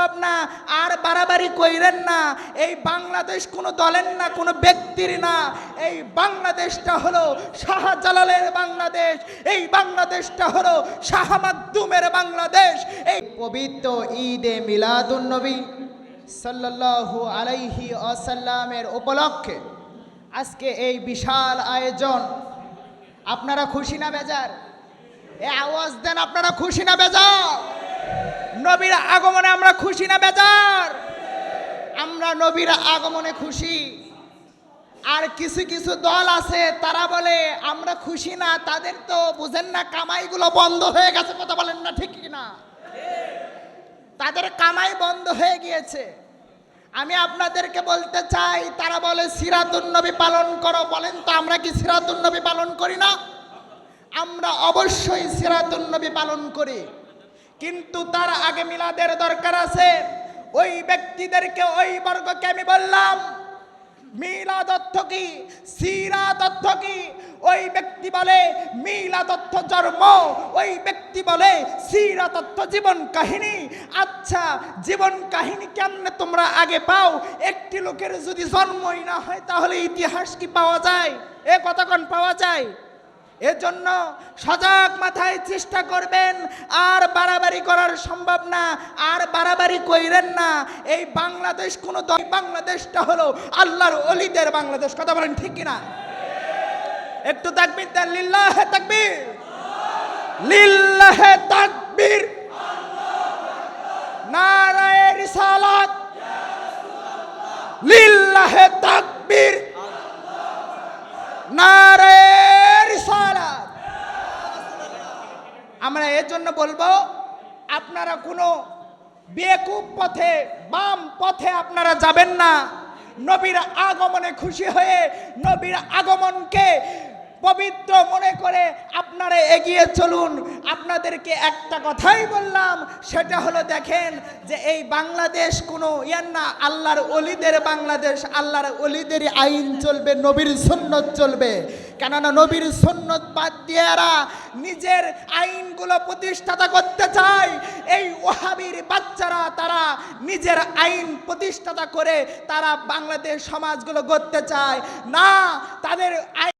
সম্ভব না, আর বাড়াবাড়ি কইরেন না। এই বাংলাদেশ কোনো দলের না, কোনো ব্যক্তির না। এই বাংলাদেশটা হলো শাহজালালের বাংলাদেশ, এই বাংলাদেশটা হলো শাহ মাকদুমের বাংলাদেশ। এই পবিত্র ঈদে মিলাদুন্নবী সাল্লাল্লাহু আলাইহি আসাল্লামের উপলক্ষে আজকে এই বিশাল আয়োজন। আপনারা খুশি না বেজার? এ আওয়াজ দেন, আপনারা খুশি না বেজার? নবীর আগমনে আমরা খুশি না বেজার? আমরা নবীর আগমনে খুশি। আর কিছু কিছু দল আছে, তারা বলে, আমরা খুশি না, তাদের তো বুঝেন না কামাইগুলো বন্ধ হয়ে গেছে। কথা বলেন না ঠিক না তাদের কামাই বন্ধ হয়ে গিয়েছে। আমি আপনাদেরকে বলতে চাই, তারা বলে, সিরাতুন নবী পালন করো। বলেন তো, আমরা কি সিরাতুন নবী পালন করি না? আমরা অবশ্যই সিরাতুন নবী পালন করি। কিন্তু তার আগে মিলাদের দরকার আছে। ওই ব্যক্তিদেরকে ওই বর্গকে আমি বললাম, মিলাদ অর্থ কি? সিরাত অর্থ কি? ওই ব্যক্তি বলে মিলা অর্থ জন্ম, ওই ব্যক্তি বলে সিরাত তথ্য জীবন কাহিনী। আচ্ছা জীবন কাহিনী কেমনে তোমরা আগে পাও? একটি লোকের যদি জন্মই না হয়, তাহলে ইতিহাস কি পাওয়া যায়? এ কতক্ষণ পাওয়া যায়? এজন্য সজাগ মাথায় চেষ্টা করবেন, আর বাড়াবাড়ি করার সম্ভব না, আর বাড়াবাড়ি কইরেন না। এই বাংলাদেশ কোনো বাংলাদেশটা হলো আল্লাহর অলিদের বাংলাদেশ। কথা বলেন ঠিক কিনা? একটু তাকবির দেন, লিল্লাহে তাকবীর। লিল্লাহে তাকবীর। নারায়ে রিসালাত। লিল্লাহে তাকবীর নারায়ে রিসালাত আমরা এর জন্য বলব, আপনারা কোনো বেকুব পথে, বাম পথে আপনারা যাবেন না। নবীর আগমনে খুশি হয়ে, নবীর আগমনকে পবিত্র মনে করে আপনারা এগিয়ে চলুন। আপনাদেরকে একটা কথাই বললাম সেটা হলো দেখেন যে এই বাংলাদেশ কোনো ইয়ার না, আল্লাহর অলিদের বাংলাদেশ, আল্লাহর অলিদের আইন চলবে, নবীর সুন্নত চলবে। কেননা নবীর সুন্নত বাদ দিয়ে নিজের আইনগুলো প্রতিষ্ঠাতা করতে চায়। এই ওহাবির বাচ্চারা, তারা নিজের আইন প্রতিষ্ঠাতা করে তারা বাংলাদেশ সমাজগুলো গড়তে চায়। না, তাদের আইন